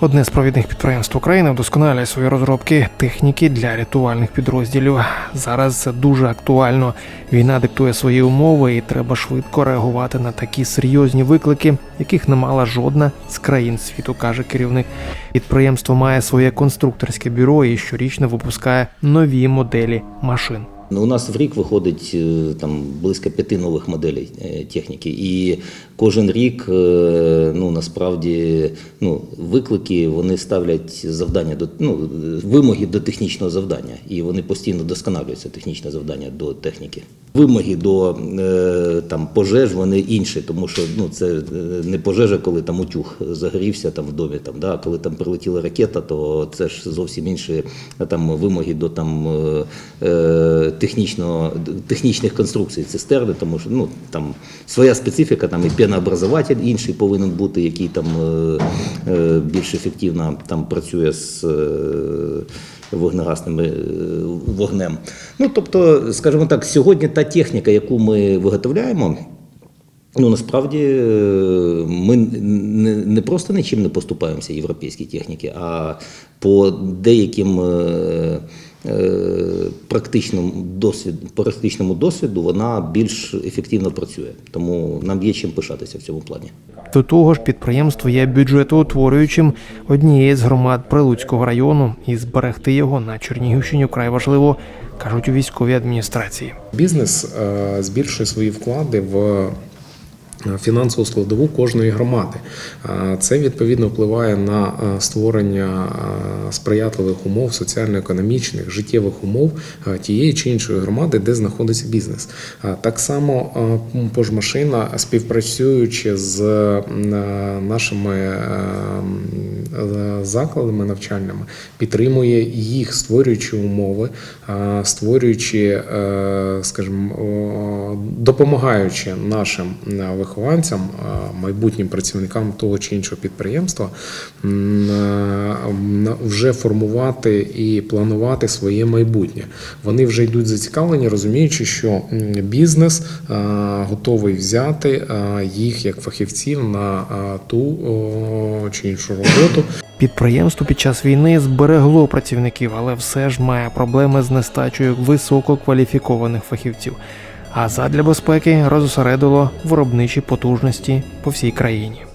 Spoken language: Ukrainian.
Одне з провідних підприємств України вдосконалює свої розробки техніки для рятувальних підрозділів. Зараз це дуже актуально. Війна диктує свої умови, і треба швидко реагувати на такі серйозні виклики, яких не мала жодна з країн світу, каже керівник. Підприємство має своє конструкторське бюро і щорічно випускає нові моделі машин. Ну, у нас в рік виходить е, там близько п'яти нових моделей е, техніки, і кожен рік е, ну насправді ну виклики вони ставлять завдання до ну вимоги до технічного завдання, і вони постійно досконалюються технічне завдання до техніки. Вимоги до е, там пожеж вони інші, тому що ну це е, не пожежа, коли там утюг загорівся там в домі. Там да, коли там прилетіла ракета, то це ж зовсім інші е, там вимоги до там технічного технічних конструкцій цистерни, тому що ну там своя специфіка, там і пінообразователь інший повинен бути, який там більш ефективно там працює з. Е, вогнегасним е, вогнем. Ну, тобто, скажімо так, сьогодні та техніка, яку ми виготовляємо, ну насправді е, ми не, просто нічим не поступаємося європейській техніці, а по деяким е, практичному досвіду, практичному досвіду вона більш ефективно працює. Тому нам є чим пишатися в цьому плані. До того ж, підприємство є бюджетоутворюючим однієї з громад Прилуцького району, і зберегти його на Чернігівщині вкрай важливо, кажуть у військовій адміністрації. Бізнес е, збільшує свої вклади в е, фінансову складову кожної громади. Е, Це відповідно впливає на е, створення е, сприятливих умов, соціально-економічних, життєвих умов е, тієї чи іншої громади, де знаходиться бізнес. Е, Так само е, пожмашина, співпрацюючи з е, нашими е, е, закладами навчальними, підтримує їх, створюючи умови, е, створюючи, е, скажімо, допомагаючи нашим е, вихованцям, е, майбутнім працівникам того чи іншого підприємства, е, вже формувати і планувати своє майбутнє. Вони вже йдуть зацікавлені, розуміючи, що бізнес готовий взяти їх як фахівців на ту чи іншу роботу. Підприємство під час війни зберегло працівників, але все ж має проблеми з нестачею висококваліфікованих фахівців. А задля безпеки розосередило виробничі потужності по всій країні.